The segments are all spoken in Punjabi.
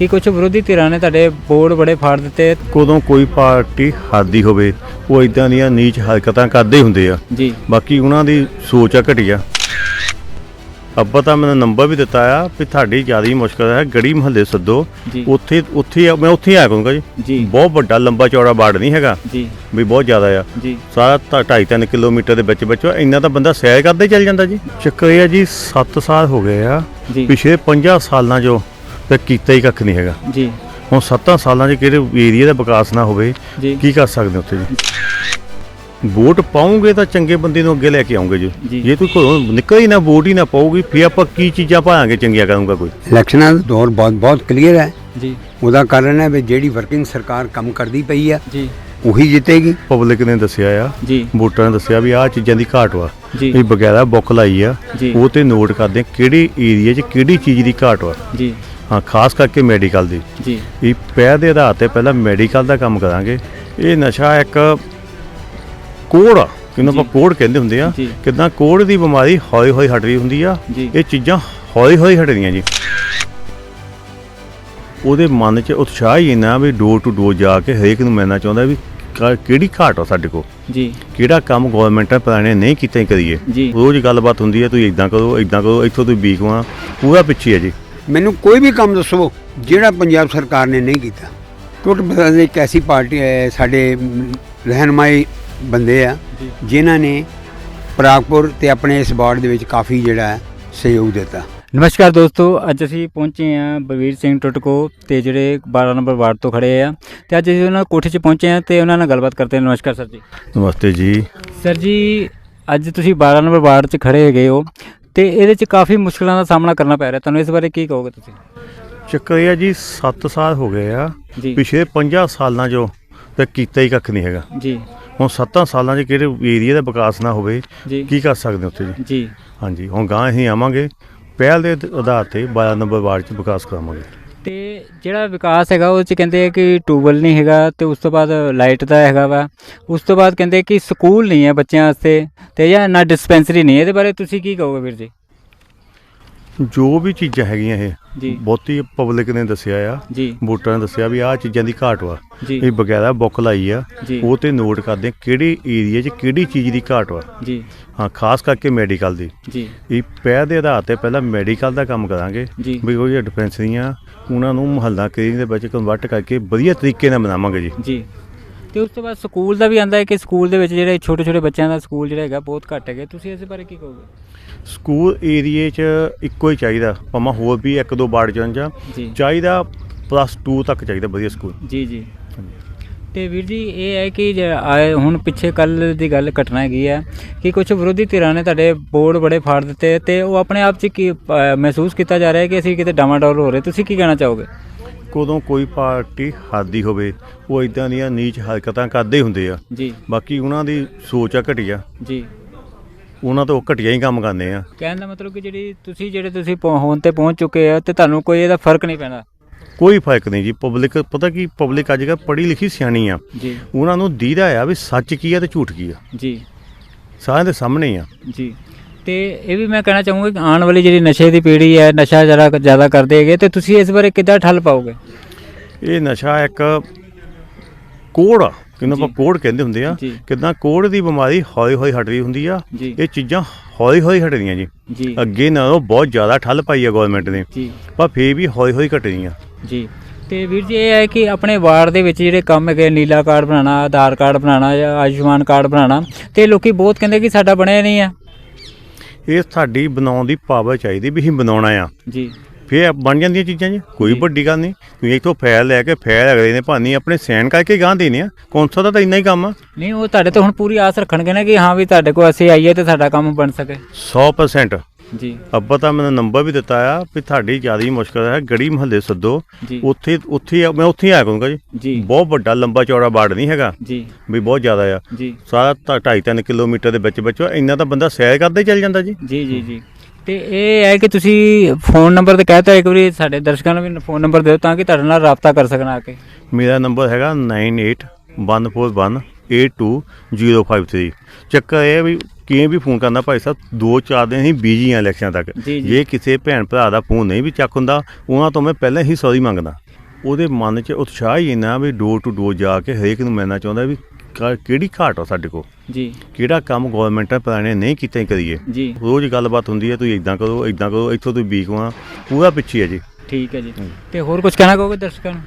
ਕਿ ਕੁਝ ਵਿਰੋਧੀ ਧਿਰਾਂ ਨੇ ਤੁਹਾਡੇ ਬੋਰਡ ਬੜੇ ਫਾੜ ਦਿੱਤੇ? ਕਦੋਂ ਕੋਈ ਪਾਰਟੀ ਹਾਦੀ ਹੋਵੇ ਉਹ ਇਦਾਂ ਦੀਆਂ ਨੀਚ ਹਰਕਤਾਂ ਕਰਦੇ ਹੁੰਦੇ ਆ। ਜੀ। ਬਾਕੀ ਉਹਨਾਂ ਦੀ ਸੋਚ ਆ ਘਟੀਆ ਅੱਬਾ ਤਾਂ ਮੈਨੂੰ ਨੰਬਰ ਵੀ ਦਿੱਤਾ ਆ ਵੀ ਤੁਹਾਡੀ ਜ਼ਿਆਦਾ ਮੁਸ਼ਕਲ ਹੈ ਗੜੀ ਮਹੱਲੇ ਸੱਦੋ। ਜੀ। ਉੱਥੇ ਉੱਥੇ ਮੈਂ ਉੱਥੇ ਆ ਕਰੂੰਗਾ ਜੀ। ਜੀ। ਬਹੁਤ ਵੱਡਾ ਲੰਬਾ ਚੌੜਾ ਬਾੜ ਨਹੀਂ ਹੈਗਾ। ਜੀ। ਵੀ ਬਹੁਤ ਜ਼ਿਆਦਾ ਆ। ਜੀ। ਸਾਰਾ 2.5 ਕਿਲੋਮੀਟਰ ਦੇ ਵਿੱਚ ਵਿੱਚ ਇੰਨਾ ਤਾਂ ਬੰਦਾ ਸੈਰ ਕਰਦੇ ਚੱਲ ਜਾਂਦਾ ਜੀ। ਚੱਕਰ ਇਹ ਆ ਜੀ 7 ਸਾਲ ਹੋ ਗਏ ਆ। ਜੀ। ਪਿਛਲੇ 50 ਸਾਲਾਂ 'ਚੋਂ ਤੇ ਕੀਤਾ ਹੀ ਕੱਖ ਨਹੀਂ ਹੈਗਾ। ਜੀ। ਹੁਣ 7 ਸਾਲਾਂ 'ਚ ਕਿਹੜੇ ਏਰੀਆ ਦਾ ਵਿਕਾਸ ਨਾ ਹੋਵੇ ਜੀ। ਕੀ ਕਰ ਸਕਦੇ ਉੱਥੇ ਜੀ? ਵੋਟ ਪਾਉਂਗੇ ਤਾਂ ਚੰਗੇ ਬੰਦੇ ਨੂੰ ਅੱਗੇ ਲੈ ਕੇ ਆਉਂਗੇ ਜੀ। ਜੀ। ਜੇ ਕੋਈ ਘਰੋਂ ਨਿਕਲ ਹੀ ਨਾ ਵੋਟ ਹੀ ਨਾ ਪਾਉਗੀ ਫਿਰ ਆਪਾਂ ਕੀ ਚੀਜ਼ਾਂ ਪਾਵਾਂਗੇ ਚੰਗੀਆਂ ਕਰੂੰਗਾ ਕੋਈ? ਇਲੈਕਸ਼ਨਾਂ ਦਾ ਦੌਰ ਬਹੁਤ ਬਹੁਤ ਕਲੀਅਰ ਹੈ। ਜੀ। ਉਹਦਾ ਕਾਰਨ ਹੈ ਵੀ ਜਿਹੜੀ ਵਰਕਿੰਗ ਸਰਕਾਰ ਕੰਮ ਕਰਦੀ ਪਈ ਹੈ ਜੀ। ਉਹੀ ਜਿੱਤੇਗੀ। ਪਬਲਿਕ ਨੇ ਦੱਸਿਆ ਆ ਜੀ। ਵੋਟਰਾਂ ਨੇ ਦੱਸਿਆ ਵੀ ਆਹ ਚੀਜ਼ਾਂ ਦੀ ਘਾਟ ਵਾ। ਜੀ। ਇਹ ਬਗੈਰਾ ਬੁੱਕ ਲਾਈ ਆ ਜੀ। ਉਹ ਤੇ ਨੋਟ ਕਰਦੇ ਆ ਕਿਹੜੀ ਏਰੀਆ 'ਚ ਕਿਹੜੀ ਚੀਜ਼ ਦੀ ਘਾਟ ਵਾ। ਜੀ। ਹਾਂ ਖਾਸ ਕਰਕੇ ਮੈਡੀਕਲ ਦੀ। ਜੀ। ਇਹ ਪਹਿਲ ਦੇ ਆਧਾਰ ਤੇ ਪਹਿਲਾਂ ਮੈਡੀਕਲ ਦਾ ਕੰਮ ਕਰਾਂਗੇ। ਇਹ ਨਸ਼ਾ ਇੱਕ ਕੋੜ ਆ ਕਿਨੂੰ ਆਪਾਂ। ਕੋੜ ਕਹਿੰਦੇ ਹੁੰਦੇ ਆ। ਕਿਦਾਂ ਕੋੜ ਦੀ ਬਿਮਾਰੀ ਹੌਲੀ ਹੌਲੀ ਹਟ ਰਹੀ ਹੁੰਦੀ ਆ। ਇਹ ਚੀਜ਼ਾਂ ਹੌਲੀ ਹੌਲੀ ਹਟਦੀਆਂ ਜੀ। ਉਹਦੇ ਮਨ 'ਚ ਉਤਸ਼ਾਹ ਹੀ ਇੰਨਾ ਵੀ ਡੋਰ ਟੂ ਡੋਰ ਜਾ ਕੇ ਹਰੇਕ ਨੂੰ ਮਿਲਣਾ ਚਾਹੁੰਦਾ ਵੀ ਕਿਹੜੀ ਘਾਟ ਆ ਸਾਡੇ ਕੋਲ? ਜੀ। ਕਿਹੜਾ ਕੰਮ ਗਵਰਨਮੈਂਟਾਂ ਪੁਰਾਣੇ ਨਹੀਂ ਕੀਤਾ ਕਰੀਏ? ਰੋਜ਼ ਗੱਲਬਾਤ ਹੁੰਦੀ ਹੈ ਤੁਸੀਂ ਇਦਾਂ ਕਰੋ ਇਦਾਂ ਕਰੋ ਇੱਥੋਂ ਤੁਸੀਂ ਵੀਕਵਾ ਪੂਰਾ ਪਿੱਛੇ ਹੈ ਜੀ। ਮੈਨੂੰ ਕੋਈ ਵੀ ਕੰਮ ਦੱਸੋ ਜਿਹੜਾ ਪੰਜਾਬ ਸਰਕਾਰ ਨੇ ਨਹੀਂ ਕੀਤਾ। ਟੁੱਟ ਬਦਲ ਇੱਕ ਐਸੀ ਪਾਰਟੀ ਹੈ ਸਾਡੇ ਰਹਿਨਮਾਈ ਬੰਦੇ ਆ ਜਿਨ੍ਹਾਂ ਨੇ ਪ੍ਰਾਗਪੁਰ ਤੇ ਆਪਣੇ ਇਸ ਵਾਰਡ ਦੇ ਵਿੱਚ ਕਾਫੀ ਜਿਹੜਾ ਸਹਿਯੋਗ ਦਿੱਤਾ। ਨਮਸਕਾਰ ਦੋਸਤੋ ਅੱਜ ਅਸੀਂ ਪਹੁੰਚੇ ਹਾਂ ਬਲਵੀਰ ਸਿੰਘ ਟੁੱਟਕੋ ਤੇ ਜਿਹੜੇ 12 ਨੰਬਰ ਵਾਰਡ ਤੋਂ ਖੜੇ ਆ। ਤੇ ਅੱਜ ਅਸੀਂ ਉਹਨਾਂ ਕੋਠੇ 'ਚ ਪਹੁੰਚੇ ਆ ਤੇ ਉਹਨਾਂ ਨਾਲ ਗੱਲਬਾਤ ਕਰਦੇ ਹਾਂ। ਨਮਸਕਾਰ ਸਰ ਜੀ। ਨਮਸਤੇ ਜੀ। ਸਰ ਜੀ ਅੱਜ ਤੁਸੀਂ 12 ਨੰਬਰ ਵਾਰਡ 'ਚ ਖੜੇ ਹੈਗੇ ਹੋ। ਤੇ ਇਹਦੇ 'ਚ ਕਾਫੀ ਮੁਸ਼ਕਲਾਂ ਦਾ ਸਾਹਮਣਾ ਕਰਨਾ ਪੈ ਰਿਹਾ। ਤੁਹਾਨੂੰ ਇਸ ਬਾਰੇ ਕੀ ਕਹੋਗੇ ਤੁਸੀਂ? ਚੱਕਰ ਇਹ ਆ ਜੀ 7 ਸਾਲ ਹੋ ਗਏ ਆ। ਜੀ। ਪਿਛਲੇ 50 ਸਾਲਾਂ 'ਚੋਂ ਤੇ ਕੀਤਾ ਹੀ ਕੱਖ ਨਹੀਂ ਹੈਗਾ। ਜੀ। ਹੁਣ 7 ਸਾਲਾਂ 'ਚ ਕਿਹੜੇ ਏਰੀਆ ਦਾ ਵਿਕਾਸ ਨਾ ਹੋਵੇ ਜੀ। ਕੀ ਕਰ ਸਕਦੇ ਉੱਥੇ ਜੀ? ਜੀ। ਹਾਂਜੀ ਹੁਣ ਗਾਂ ਅਸੀਂ ਆਵਾਂਗੇ ਪਹਿਲ ਦੇ ਆਧਾਰ ਤੇ 12 ਨੰਬਰ ਵਾਰਡ 'ਚ ਵਿਕਾਸ ਕਰਾਵਾਂਗੇ। ਤੇ ਜਿਹੜਾ ਵਿਕਾਸ ਹੈਗਾ ਉਹ 'ਚ ਕਹਿੰਦੇ ਆ ਕਿ ਟੂਬਲ ਨਹੀਂ ਹੈਗਾ ਤੇ ਉਸ ਤੋਂ ਬਾਅਦ ਲਾਈਟ ਦਾ ਹੈਗਾ ਵਾ। ਉਸ ਤੋਂ ਬਾਅਦ ਕਹਿੰਦੇ ਕਿ ਸਕੂਲ ਨਹੀਂ ਹੈ ਬੱਚਿਆਂ ਵਾਸਤੇ ਤੇ ਜਾਂ ਨਾ ਡਿਸਪੈਂਸਰੀ ਨਹੀਂ ਹੈ। ਇਹਦੇ ਬਾਰੇ ਤੁਸੀਂ ਕੀ ਕਹੋਗੇ ਵੀਰ ਜੀ? ਜੋ ਵੀ ਚੀਜ਼ਾਂ ਹੈਗੀਆਂ ਇਹ ਜੀ। ਬਹੁਤੀ ਪਬਲਿਕ ਨੇ ਦੱਸਿਆ ਆ ਜੀ। ਵੋਟਰਾਂ ਨੇ ਦੱਸਿਆ ਵੀ ਆਹ ਚੀਜ਼ਾਂ ਦੀ ਘਾਟ ਵਾ। ਜੀ। ਇਹ ਬਗੈਰਾ ਬੁੱਕ ਲਾਈ ਆ ਜੀ। ਉਹ ਤੇ ਨੋਟ ਕਰਦੇ ਆ ਕਿਹੜੀ ਏਰੀਆ 'ਚ ਕਿਹੜੀ ਚੀਜ਼ ਦੀ ਘਾਟ ਵਾ। ਜੀ। ਹਾਂ ਖਾਸ ਕਰਕੇ ਮੈਡੀਕਲ ਦੀ। ਜੀ। ਇਹ ਪਹਿਲ ਦੇ ਆਧਾਰ ਤੇ ਪਹਿਲਾਂ ਮੈਡੀਕਲ ਦਾ ਕੰਮ ਕਰਾਂਗੇ ਜੀ। ਵੀ ਉਹ ਜਿਹੜੀਆਂ ਡਿਸਪੈਂਸਰੀਆਂ ਉਹਨਾਂ ਨੂੰ ਮੁਹੱਲਾ ਕਲੀਨਿਕ ਦੇ ਵਿੱਚ ਕਨਵਰਟ ਕਰਕੇ ਵਧੀਆ ਤਰੀਕੇ ਨਾਲ ਬਣਾਵਾਂਗੇ ਜੀ। ਜੀ। ਤੇ ਉਸ ਤੋਂ ਬਾਅਦ ਸਕੂਲ ਦਾ ਵੀ ਆਂਦਾ ਹੈ ਕਿ ਸਕੂਲ ਦੇ ਵਿੱਚ ਜਿਹੜੇ ਛੋਟੇ ਛੋਟੇ ਬੱਚਿਆਂ ਦਾ ਸਕੂਲ ਜਿਹੜਾ ਹੈਗਾ ਬਹੁਤ ਘੱਟ ਹੈਗਾ। ਤੁਸੀਂ ਇਸ ਬਾਰੇ ਕੀ ਕਹੋਗੇ? ਸਕੂਲ ਏਰੀਏ 'ਚ ਇੱਕੋ ਹੀ ਚਾਹੀਦਾ ਭਾਵੇਂ ਹੋਰ ਵੀ ਇੱਕ ਦੋ ਬਾੜ ਜੀ ਚਾਹੀਦਾ ਪਲੱਸ 2 ਤੱਕ ਚਾਹੀਦਾ ਵਧੀਆ ਸਕੂਲ। ਜੀ ਜੀ। ਤੇ ਵੀਰ ਜੀ ਇਹ ਹੈ ਕਿ ਆਏ ਹੁਣ ਪਿੱਛੇ ਕੱਲ ਦੀ ਗੱਲ ਘਟਨਾ ਹੈਗੀ ਹੈ ਕਿ ਕੁਝ ਵਿਰੋਧੀ ਧਿਰਾਂ ਨੇ ਤੁਹਾਡੇ ਬੋਰਡ ਬੜੇ ਫਾੜ ਦਿੱਤੇ ਤੇ ਉਹ ਆਪਣੇ ਆਪ 'ਚ ਕੀ ਮਹਿਸੂਸ ਕੀਤਾ ਜਾ ਰਿਹਾ ਹੈ ਕਿ ਅਸੀਂ ਕਿਤੇ ਡਾਮਾਡੋਲ ਹੋ ਰਹੇ? ਤੁਸੀਂ ਕੀ ਕਹਿਣਾ ਚਾਹੋਗੇ? ਕਦੋਂ ਕੋਈ ਪਾਰਟੀ ਹਾਦੀ ਹੋਵੇ ਉਹ ਇਦਾਂ ਦੀਆਂ ਨੀਚ ਹਰਕਤਾਂ ਕਰਦੇ ਹੁੰਦੇ ਆ। ਜੀ। ਬਾਕੀ ਉਹਨਾਂ ਦੀ ਸੋਚ ਆ ਘਟੀਆ ਜੀ। ਉਹਨਾਂ ਤੋਂ ਉਹ ਘਟੀਆ ਹੀ ਕੰਮ ਕਰਦੇ ਆ। ਕਹਿਣ ਦਾ ਮਤਲਬ ਕਿ ਜਿਹੜੀ ਤੁਸੀਂ ਜਿਹੜੇ ਤੁਸੀਂ ਹੁਣ ਤੇ ਪਹੁੰਚ ਚੁੱਕੇ ਆ ਤੇ ਤੁਹਾਨੂੰ ਕੋਈ ਇਹਦਾ ਫ਼ਰਕ ਨਹੀਂ ਪੈਣਾ ਕੋਈ ਫ਼ਰਕ ਨਹੀਂ ਜੀ। ਪਬਲਿਕ ਪਤਾ ਕੀ ਪਬਲਿਕ ਅੱਜ ਕੱਲ੍ਹ ਪੜ੍ਹੀ ਲਿਖੀ ਸਿਆਣੀ ਆ। ਜੀ। ਉਹਨਾਂ ਨੂੰ ਦੀਦਾ ਆ ਵੀ ਸੱਚ ਕੀ ਆ ਤੇ ਝੂਠ ਕੀ ਆ। ਜੀ। ਸਾਰਿਆਂ ਦੇ ਸਾਹਮਣੇ ਆ। ਜੀ। ਤੇ ਇਹ ਵੀ ਮੈਂ ਕਹਿਣਾ ਚਾਹੂੰਗਾ ਕਿ ਆਉਣ ਵਾਲੀ ਜਿਹੜੀ ਨਸ਼ੇ ਦੀ ਪੀੜ੍ਹੀ ਹੈ ਨਸ਼ਾ ਜ਼ਿਆਦਾ ਜ਼ਿਆਦਾ ਕਰਦੇ ਹੈਗੇ ਤੇ ਤੁਸੀਂ ਇਸ ਬਾਰੇ ਕਿੱਦਾਂ ਠੱਲ ਪਾਓਗੇ? ਇਹ ਨਸ਼ਾ ਇੱਕ ਕੋੜ ਆ। ਕਿਨੂੰ ਆਪਾਂ। ਕੋੜ ਕਹਿੰਦੇ ਹੁੰਦੇ ਆ। ਜੀ। ਕਿਦਾਂ ਕੋੜ ਦੀ ਬਿਮਾਰੀ ਹੌਲੀ ਹੌਲੀ ਹਟ ਰਹੀ ਹੁੰਦੀ ਆ। ਜੀ। ਇਹ ਚੀਜ਼ਾਂ ਹੌਲੀ ਹੌਲੀ ਹਟਦੀਆਂ ਜੀ। ਜੀ। ਅੱਗੇ ਨਾਲੋਂ ਬਹੁਤ ਜ਼ਿਆਦਾ ਠੱਲ ਪਾਈ ਆ ਗਵਰਨਮੈਂਟ ਨੇ। ਜੀ। ਪਰ ਫੇਰ ਵੀ ਹੌਲੀ ਹੌਲੀ ਘਟਦੀਆਂ ਜੀ। ਤੇ ਵੀਰ ਜੀ ਇਹ ਹੈ ਕਿ ਆਪਣੇ ਵਾਰਡ ਦੇ ਵਿੱਚ ਜਿਹੜੇ ਕੰਮ ਹੈਗੇ ਨੀਲਾ ਕਾਰਡ ਬਣਾਉਣਾ ਆਧਾਰ ਕਾਰਡ ਬਣਾਉਣਾ ਜਾਂ ਆਯੁਸ਼ਮਾਨ ਕਾਰਡ ਬਣਾਉਣਾ ਤੇ ਲੋਕੀ ਬਹੁਤ ਕਹਿੰਦੇ ਕਿ ਸਾਡਾ ਬਣਿਆ ਨਹੀਂ ਆ। ਇਹ ਸਾਡੀ ਬਣਾਉਣ ਦੀ ਪਾਵਰ ਚਾਹੀਦੀ ਵੀ ਅਸੀਂ ਬਣਾਉਣਾ ਆ। ਜੀ। ਫੇਰ ਬਣ ਜਾਂਦੀਆਂ ਚੀਜ਼ਾਂ ਜੀ ਕੋਈ। ਵੱਡੀ ਗੱਲ ਨਹੀਂ। ਤੁਸੀਂ ਇੱਥੋਂ ਫੈਲ ਲੈ ਕੇ ਫੈਲ ਅਗਲੇ ਨੇ ਭਾਨੀ ਆਪਣੇ ਸੈਨ ਕਰਕੇ ਗਾਂ ਦੇਣੇ ਆ। ਕੌਂਸਲ ਦਾ ਤਾਂ ਇੰਨਾ ਹੀ ਕੰਮ ਆ। ਨਹੀਂ ਉਹ ਤੁਹਾਡੇ ਤੋਂ ਹੁਣ ਪੂਰੀ ਆਸ ਰੱਖਣਗੇ ਨਾ ਕਿ ਹਾਂ ਵੀ ਤੁਹਾਡੇ ਕੋਲ ਅਸੀਂ ਆਈਏ ਤੇ ਸਾਡਾ ਕੰਮ ਬਣ ਸਕੇ। 100% ਜੀ। ਅੱਬਾ ਤਾਂ ਮੈਨੂੰ ਨੰਬਰ ਵੀ ਦਿੱਤਾ ਆ ਵੀ ਤੁਹਾਡੀ ਜ਼ਿਆਦਾ ਹੀ ਮੁਸ਼ਕਲ ਹੈ ਗੜੀ ਮਹੱਲੇ ਸੱਦੋ। ਜੀ। ਉੱਥੇ ਉੱਥੇ ਆ- ਮੈਂ ਉੱਥੇ ਹੀ ਆ ਕਰੂੰਗਾ ਜੀ। ਜੀ। ਬਹੁਤ ਵੱਡਾ ਲੰਬਾ ਚੌੜਾ ਬਾੜ ਨਹੀਂ ਹੈਗਾ। ਜੀ। ਵੀ ਬਹੁਤ ਜ਼ਿਆਦਾ ਆ। ਜੀ। ਸਾਰਾ 2.5 ਕਿਲੋਮੀਟਰ ਦੇ ਵਿੱਚ ਵਿੱਚ ਇੰਨਾ ਤਾਂ ਬੰਦਾ ਸੈਰ ਕਰਦੇ ਚੱਲ ਜਾਂਦਾ ਜੀ। ਜੀ ਜੀ ਜੀ। ਤੇ ਇਹ ਹੈ ਕਿ ਤੁਸੀਂ ਫੋਨ ਨੰਬਰ ਤੇ ਕਹਤਾ ਇੱਕ ਵਾਰੀ ਸਾਡੇ ਦਰਸ਼ਕਾਂ ਨੂੰ ਵੀ ਫੋਨ ਨੰਬਰ ਦਿਓ ਤਾਂ ਕਿ ਤੁਹਾਡੇ ਨਾਲ ਰਾਬਤਾ ਕਰ ਸਕਣ ਆ ਕੇ। ਮੇਰਾ ਨੰਬਰ ਹੈਗਾ 9814182053 ਚੱਕਰ ਇਹ ਹੈ ਵੀ ਕਿਵੇਂ ਵੀ ਫੋਨ ਕਰਨਾ ਭਾਈ ਸਾਹਿਬ ਦੋ ਚਾਰ ਦਿਨ ਹੀ ਬੀਜੀ ਆ ਇਲੈਕਸ਼ਨ ਤੱਕ। ਜੀ, ਜੀ। ਜੇ ਕਿਸੇ ਭੈਣ ਭਰਾ ਦਾ ਫੋਨ ਨਹੀਂ ਵੀ ਚੱਕ ਹੁੰਦਾ ਉਹਨਾਂ ਤੋਂ ਮੈਂ ਪਹਿਲਾਂ ਹੀ ਸੌਰੀ ਮੰਗਦਾ। ਉਹਦੇ ਮਨ 'ਚ ਉਤਸ਼ਾਹ ਹੀ ਇੰਨਾ ਵੀ ਡੋਰ ਟੂ ਡੋਰ ਜਾ ਕੇ ਹਰੇਕ ਨੂੰ ਮਿਲਣਾ ਚਾਹੁੰਦਾ ਵੀ ਕ- ਕਿਹੜੀ ਘਾਟ ਆ ਸਾਡੇ ਕੋਲ? ਜੀ। ਕਿਹੜਾ ਕੰਮ ਗਵਰਨਮੈਂਟ ਨੇ ਨਹੀਂ ਕੀਤਾ ਹੀ ਕਰੀਏ? ਜੀ। ਰੋਜ਼ ਗੱਲਬਾਤ ਹੁੰਦੀ ਹੈ ਤੁਸੀਂ ਇਦਾਂ ਕਰੋ ਇਦਾਂ ਕਰੋ ਇੱਥੋਂ ਤੁਸੀਂ ਵੀਕਵਾ ਪੂਰਾ ਪਿੱਛੇ ਹੈ ਜੀ। ਠੀਕ ਹੈ ਜੀ। ਤੇ ਹੋਰ ਕੁਝ ਕਹਿਣਾ ਕਹੋਗੇ ਦਰਸ਼ਕਾਂ ਨੂੰ?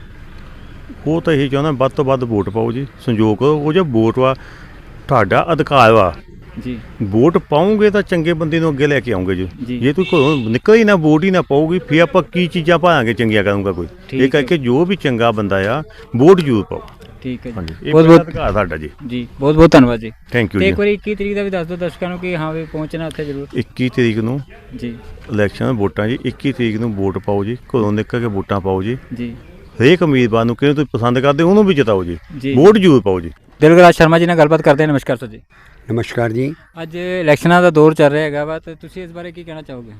ਉਹ ਤਾਂ ਇਹੀ ਚਾਹੁੰਦਾ ਵੱਧ ਤੋਂ ਵੱਧ ਵੋਟ ਪਾਓ ਜੀ ਸੰਯੋਗ ਕਰੋ ਉਹ ਜੇ ਵੋਟ ਵਾ ਤੁਹਾਡਾ ਅਧਿਕਾਰ ਵਾ। ਜੀ। ਵੋਟ ਪਾਉਂਗੇ ਤਾਂ ਚੰਗੇ ਬੰਦੇ ਨੂੰ ਅੱਗੇ ਲੈ ਕੇ ਆਉਂਗੇ ਜੀ। ਜੀ। ਤੁਸੀਂ ਘਰੋਂ ਨਿਕਲ ਹੀ ਨਾ ਵੋਟ ਹੀ ਨਾ ਪਾਓਗੇ ਫਿਰ ਆਪਾਂ ਕੀ ਚੀਜ਼ਾਂ ਪਾਵਾਂਗੇ ਚੰਗੀਆਂ ਕਰੂੰਗਾ ਕੋਈ? ਇਹ ਕਰਕੇ ਜੋ ਵੀ ਚੰਗਾ ਬੰਦਾ ਆ ਵੋਟ ਜ਼ਰੂਰ ਪਾਓ। ਠੀਕ ਹੈ ਜੀ। ਬਹੁਤ ਬਹੁਤ ਅਧਿਕਾਰ ਸਾਡਾ ਜੀ। ਜੀ ਬਹੁਤ ਬਹੁਤ ਧੰਨਵਾਦ ਜੀ। ਥੈਂਕ ਯੂ ਤੇ ਜੀ। ਇੱਕ ਵਾਰੀ 21 ਤਰੀਕ ਦਾ ਵੀ ਦੱਸ ਦਿਓ ਦਰਸ਼ਕਾਂ ਨੂੰ ਕਿ ਹਾਂ ਵੀ ਪਹੁੰਚਣਾ ਉੱਥੇ ਜ਼ਰੂਰ। 21 ਤਰੀਕ ਨੂੰ ਜੀ। ਇਲੈਕਸ਼ਨ ਵੋਟਾਂ ਜੀ 21 ਤਰੀਕ ਨੂੰ ਵੋਟ ਪਾਓ ਜੀ ਘਰੋਂ ਨਿਕਲ ਕੇ ਵੋਟਾਂ ਪਾਓ ਜੀ। ਜੀ। ਹਰੇਕ ਉਮੀਦਵਾਰ ਨੂੰ ਕਿਹਨੂੰ ਤੁਸੀਂ ਪਸੰਦ ਕਰਦੇ ਹੋ, ਉਹਨੂੰ ਵੀ ਜਿਤਾਓ ਜੀ। ਜੀ। ਵੋਟ ਜ਼ਰੂਰ ਪਾਓ ਜੀ। ਦਿਲਗਰਾਜ ਸ਼ਰਮਾ ਜੀ ਨਾਲ ਗੱਲਬਾਤ ਕਰਦੇ ਹਾਂ। ਨਮਸਕਾਰ ਸਰ ਜੀ। ਨਮਸਕਾਰ ਜੀ। ਅੱਜ ਇਲੈਕਸ਼ਨਾਂ ਦਾ ਦੌਰ ਚੱਲ ਰਿਹਾ ਹੈਗਾ ਵਾ ਤੇ ਤੁਸੀਂ ਇਸ ਬਾਰੇ ਕੀ ਕਹਿਣਾ ਚਾਹੋਗੇ?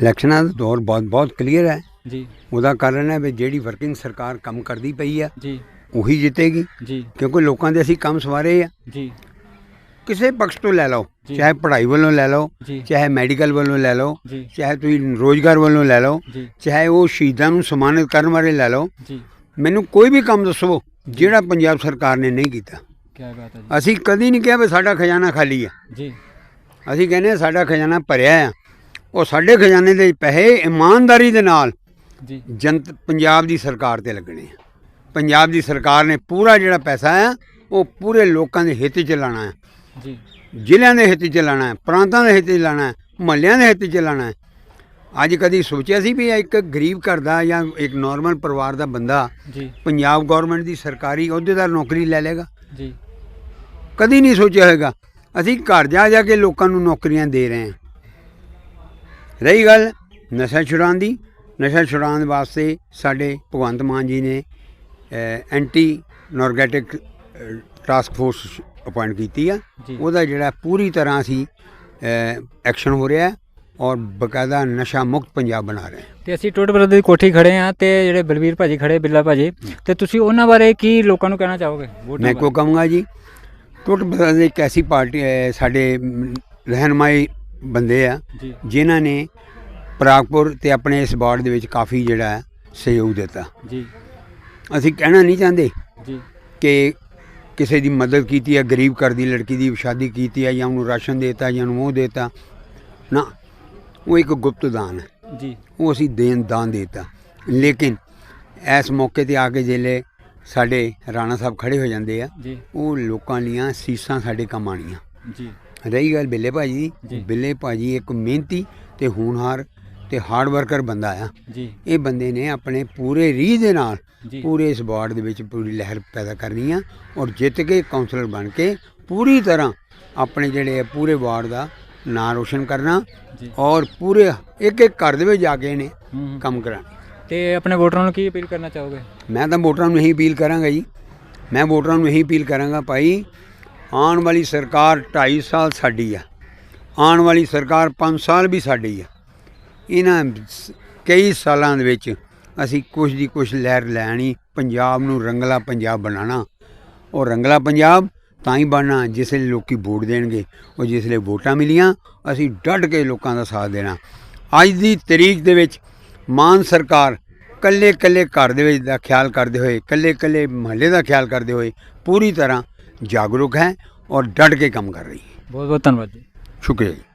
ਇਲੈਕਸ਼ਨਾਂ ਦਾ ਦੌਰ ਬਹੁਤ ਬਹੁਤ ਕਲੀਅਰ ਹੈ। ਜੀ। ਉਹਦਾ ਕਾਰਨ ਹੈ ਵੀ ਜਿਹੜੀ ਵਰਕਿੰਗ ਸਰਕਾਰ ਕੰਮ ਕਰਦੀ ਪਈ ਆ ਜੀ। ਉਹੀ ਜਿੱਤੇਗੀ। ਜੀ। ਕਿਉਂਕਿ ਲੋਕਾਂ ਦੇ ਅਸੀਂ ਕੰਮ ਸਵਾਰੇ ਆ। ਜੀ। ਕਿਸੇ ਪਕਸ਼ ਤੋਂ ਲੈ ਲਓ। ਚਾਹੇ ਪੜ੍ਹਾਈ ਵੱਲੋਂ ਲੈ ਲਓ ਚਾਹੇ ਮੈਡੀਕਲ ਵੱਲੋਂ ਲੈ ਲਓ ਚਾਹੇ ਤੁਸੀਂ ਰੋਜ਼ਗਾਰ ਵੱਲੋਂ ਲੈ ਲਓ ਚਾਹੇ ਉਹ ਸ਼ਹੀਦਾਂ ਨੂੰ ਸਨਮਾਨਿਤ ਕਰਨ ਬਾਰੇ ਲੈ ਲਓ ਮੈਨੂੰ ਕੋਈ ਵੀ ਕੰਮ ਦੱਸੋ ਜਿਹੜਾ ਪੰਜਾਬ ਸਰਕਾਰ ਨੇ ਨਹੀਂ ਕੀਤਾ। ਕੀ ਬਾਤ ਹੈ ਅਸੀਂ ਕਦੀ ਨਹੀਂ ਕਿਹਾ ਵੀ ਸਾਡਾ ਖਜ਼ਾਨਾ ਖਾਲੀ ਜੀ। ਅਸੀਂ ਕਹਿੰਦੇ ਸਾਡਾ ਖਜ਼ਾਨਾ ਭਰਿਆ ਆ। ਉਹ ਸਾਡੇ ਖਜ਼ਾਨੇ ਦੇ ਪੈਸੇ ਇਮਾਨਦਾਰੀ ਦੇ ਨਾਲ ਜੀ। ਜਨਤ ਪੰਜਾਬ ਦੀ ਸਰਕਾਰ ਤੇ ਲੱਗਣੇ ਆ। ਪੰਜਾਬ ਦੀ ਸਰਕਾਰ ਨੇ ਪੂਰਾ ਜਿਹੜਾ ਪੈਸਾ ਆ ਉਹ ਪੂਰੇ ਲੋਕਾਂ ਦੇ ਹਿੱਤ 'ਚ ਲਾਣਾ ਹੈ ਜੀ। ਜ਼ਿਲ੍ਹਿਆਂ ਦੇ ਹਿੱਤ 'ਚ ਲਾਣਾ ਹੈ ਪ੍ਰਾਂਤਾਂ ਦੇ ਹਿੱਤ 'ਚ ਲਾਣਾ ਹੈ ਮੁਹੱਲਿਆਂ ਦੇ ਹਿੱਤ 'ਚ ਲਾਣਾ ਹੈ ਅੱਜ ਕਦੀ ਸੋਚਿਆ ਸੀ ਵੀ ਇੱਕ ਗਰੀਬ ਘਰ ਦਾ ਜਾਂ ਇੱਕ ਨਾਰਮਲ ਪਰਿਵਾਰ ਦਾ ਬੰਦਾ ਜੀ। ਪੰਜਾਬ ਗਵਰਨਮੈਂਟ ਦੀ ਸਰਕਾਰੀ ਅਹੁਦੇਦਾਰ ਨੌਕਰੀ ਲੈ ਲੇਗਾ ਜੀ। ਕਦੀ ਨਹੀਂ ਸੋਚਿਆ ਹੋਵੇਗਾ ਅਸੀਂ ਘਰ ਜਾ ਜਾ ਕੇ ਲੋਕਾਂ ਨੂੰ ਨੌਕਰੀਆਂ ਦੇ ਰਹੇ ਹਾਂ। ਰਹੀ ਗੱਲ ਨਸ਼ਾ ਛੁਡਾਉਣ ਦੀ। ਨਸ਼ਾ ਛੁਡਾਉਣ ਵਾਸਤੇ ਸਾਡੇ ਭਗਵੰਤ ਮਾਨ ਜੀ ਨੇ anti narcotic task force appoint ਕੀਤੀ ਆ। ਉਹਦਾ ਜਿਹੜਾ ਪੂਰੀ ਤਰ੍ਹਾਂ ਅਸੀਂ ਐਕਸ਼ਨ ਹੋ ਰਿਹਾ ਹੈ ਔਰ ਬਕਾਇਦਾ ਨਸ਼ਾ ਮੁਕਤ ਪੰਜਾਬ ਬਣਾ ਰਹੇ ਤੇ ਅਸੀਂ ਟੋਟ ਬਰਦਰ ਦੀ ਕੋਠੀ ਖੜੇ ਆ ਤੇ ਜਿਹੜੇ ਬਲਵੀਰ ਭਾਜੀ ਖੜੇ ਬਿੱਲਾ ਭਾਜੀ ਤੇ ਤੁਸੀਂ ਉਹਨਾਂ ਬਾਰੇ ਕੀ ਲੋਕਾਂ ਨੂੰ ਕਹਿਣਾ ਚਾਹੋਗੇ? ਮੈਂ ਕੋ ਕਹੂੰਗਾ ਜੀ? ਟੁੱਟ ਬਦਲ ਇੱਕ ਐਸੀ ਪਾਰਟੀ ਹੈ ਸਾਡੇ ਮ, ਰਹਿਨੁਮਾਈ ਬੰਦੇ ਆ? ਜੀ। ਜਿਨ੍ਹਾਂ ਨੇ ਪ੍ਰਾਗਪੁਰ ਤੇ ਆਪਣੇ ਇਸ ਬਾਰਡ ਦੇ ਵਿੱਚ ਕਾਫੀ ਜਿਹੜਾ ਹੈ ਸਹਿਯੋਗ ਦਿੱਤਾ। ਜੀ। ਅਸੀਂ ਕਹਿਣਾ ਨਹੀਂ ਚਾਹੁੰਦੇ ਜੀ। ਕਿ ਕਿਸੇ ਦੀ ਮਦਦ ਕੀਤੀ ਹੈ ਗਰੀਬ ਘਰ ਦੀ ਲੜਕੀ ਦੀ ਸ਼ਾਦੀ ਕੀਤੀ ਹੈ ਜਾਂ ਉਹਨੂੰ ਰਾਸ਼ਨ ਦੇਤਾ ਜਾਂ ਉਹਨੂੰ ਉਹ ਦੇਤਾ। ਨਾ ਉਹ ਇੱਕ ਗੁਪਤ ਦਾਨ ਹੈ। ਜੀ। ਉਹ ਅਸੀਂ ਦੇਣ ਦਾਨ ਦੇਤਾ। ਲੇਕਿਨ ਇਸ ਮੌਕੇ ਤੇ ਆ ਕੇ ਜਿਹੜੇ ਸਾਡੇ ਰਾਣਾ ਸਾਹਿਬ ਖੜੇ ਹੋ ਜਾਂਦੇ ਆ ਜੀ। ਉਹ ਲੋਕਾਂ ਲੀਆਂ ਸੀਸਾਂ ਸਾਡੇ ਕੰਮ ਆਣੀਆਂ ਜੀ। ਰਹੀ ਗੱਲ ਬਿੱਲੇ ਭਾਜੀ। ਦੀ ਬਿੱਲੇ ਭਾਜੀ ਇੱਕ ਮਿਹਨਤੀ ਤੇ ਹੋਣਹਾਰ ਤੇ ਹਾਰਡ ਵਰਕਰ ਬੰਦਾ ਆ। ਜੀ। ਇਹ ਬੰਦੇ ਨੇ ਆਪਣੇ ਪੂਰੇ ਰੀਹ ਦੇ ਨਾਲ ਪੂਰੇ ਇਸ ਵਾਰਡ ਦੇ ਵਿੱਚ ਪੂਰੀ ਲਹਿਰ ਪੈਦਾ ਕਰਨੀ ਆ ਔਰ ਜਿੱਤ ਕੇ ਕਾਉਂਸਲਰ ਬਣ ਕੇ ਪੂਰੀ ਤਰ੍ਹਾਂ ਆਪਣੇ ਜਿਹੜੇ ਆ ਪੂਰੇ ਵਾਰਡ ਦਾ ਨਾਂ ਰੋਸ਼ਨ ਕਰਨਾ ਔਰ ਪੂਰੇ ਇੱਕ ਇੱਕ ਘਰ ਦੇ ਵਿੱਚ ਜਾ ਕੇ ਹੂੰ ਕੰਮ ਕਰਾਣਾ ਤੇ ਆਪਣੇ ਵੋਟਰਾਂ ਨੂੰ ਕੀ ਅਪੀਲ ਕਰਨਾ ਚਾਹੋਗੇ? ਮੈਂ ਤਾਂ ਵੋਟਰਾਂ ਨੂੰ ਇਹੀ ਅਪੀਲ ਕਰਾਂਗਾ ਜੀ। ਮੈਂ ਵੋਟਰਾਂ ਨੂੰ ਇਹੀ ਅਪੀਲ ਕਰਾਂਗਾ ਭਾਈ, ਆਉਣ ਵਾਲੀ ਸਰਕਾਰ 2.5 ਸਾਲ ਸਾਡੀ ਆ। ਆਉਣ ਵਾਲੀ ਸਰਕਾਰ 5 ਸਾਲ ਵੀ ਸਾਡੀ ਆ। ਇਹਨਾਂ ਕਈ ਸਾਲਾਂ ਦੇ ਵਿੱਚ ਅਸੀਂ ਕੁਛ ਦੀ ਕੁਛ ਲਹਿਰ ਲੈਣੀ, ਪੰਜਾਬ ਨੂੰ ਰੰਗਲਾ ਪੰਜਾਬ ਬਣਾਉਣਾ। ਉਹ ਰੰਗਲਾ ਪੰਜਾਬ ਤਾਂ ਹੀ ਬਣਨਾ ਜਿਸ ਵੇਲੇ ਲੋਕੀ ਵੋਟ ਦੇਣਗੇ, ਉਹ ਜਿਸ ਲਈ ਵੋਟਾਂ ਮਿਲੀਆਂ, ਅਸੀਂ ਡਟ ਕੇ ਲੋਕਾਂ ਦਾ ਸਾਥ ਦੇਣਾ। ਅੱਜ ਦੀ ਤਰੀਕ ਦੇ ਵਿੱਚ ਮਾਨ ਸਰਕਾਰ ਕੱਲੇ ਕੱਲੇ ਘਰ ਦੇ ਵਿੱਚ ਦਾ ਖਿਆਲ ਕਰਦੇ ਹੋਏ ਕੱਲੇ ਕੱਲੇ ਮਹੱਲੇ ਦਾ ਖਿਆਲ ਕਰਦੇ ਹੋਏ ਪੂਰੀ ਤਰ੍ਹਾਂ ਜਾਗਰੂਕ ਹੈ ਔਰ ਡਟ ਕੇ ਕੰਮ ਕਰ ਰਹੀ ਹੈ। ਬਹੁਤ ਬਹੁਤ ਧੰਨਵਾਦ ਜੀ। ਸ਼ੁਕਰੀਆ ਜੀ।